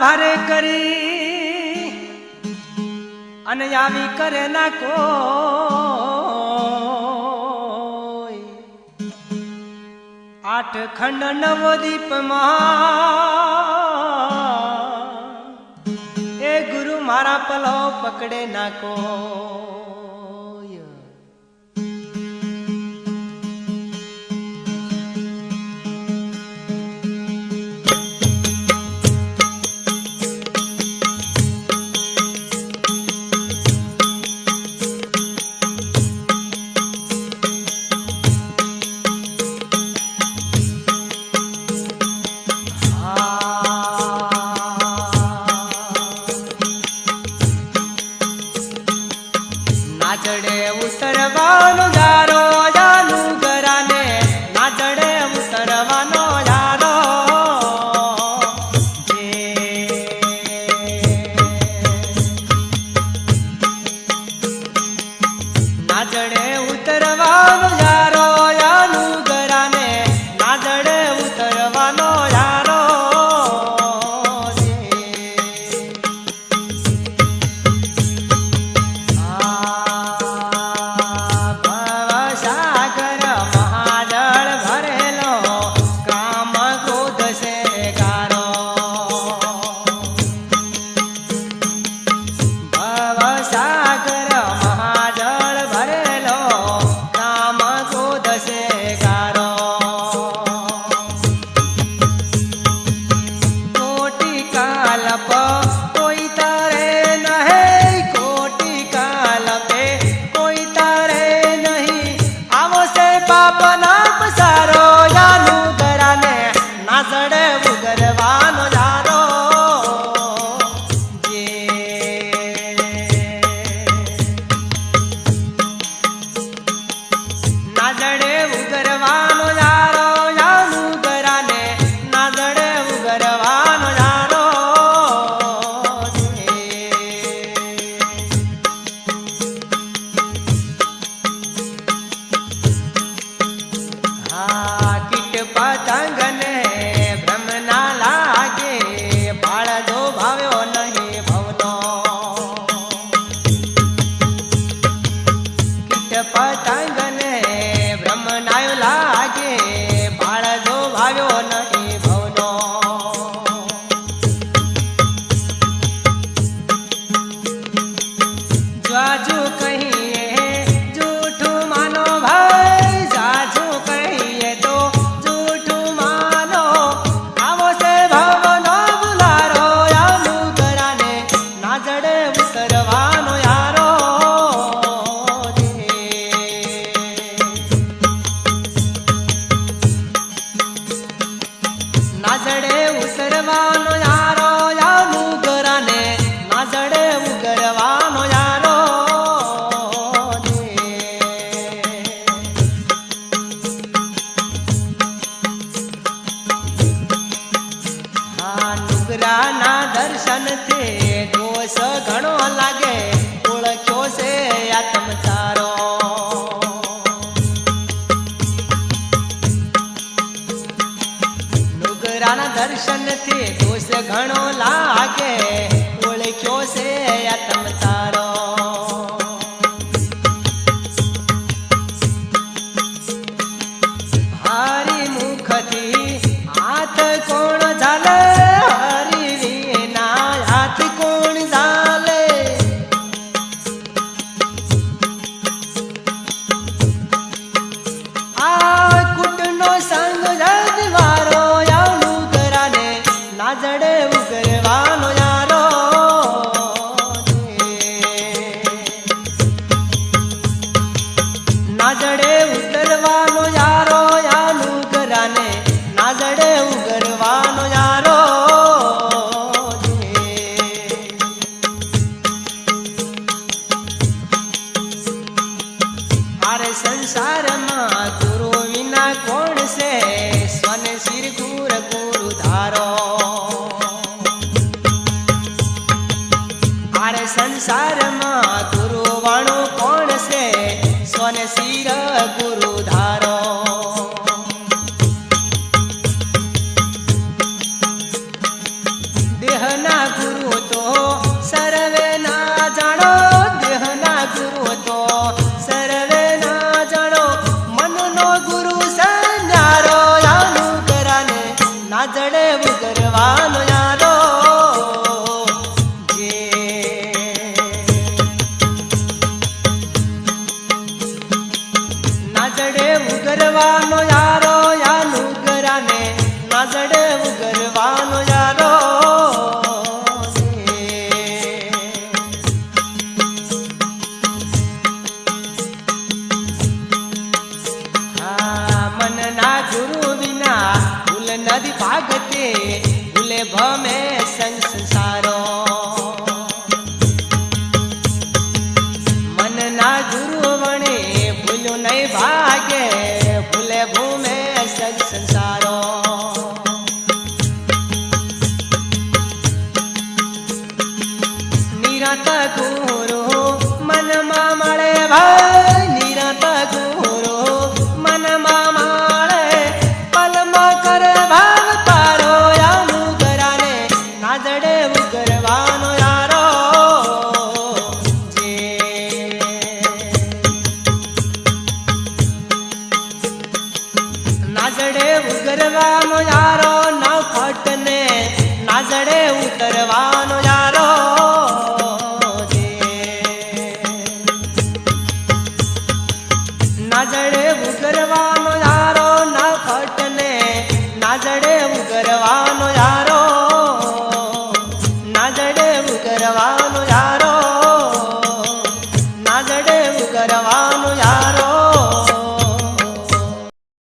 ભારે કરી અને આવી કરે નાખો આઠ ખંડ નવો દીપમાં એ ગુરુ મારા પલો પકડે નાખો te દેવ કરવાનો i'm vamos નિરાત ગુરુ મનમાં મળે ભાઈ નિરાત ગુરુ મનમાં મળે પલમાં કરે ભાવ, તારો અનુગરાને કરાને ઉગરવાનો काजडे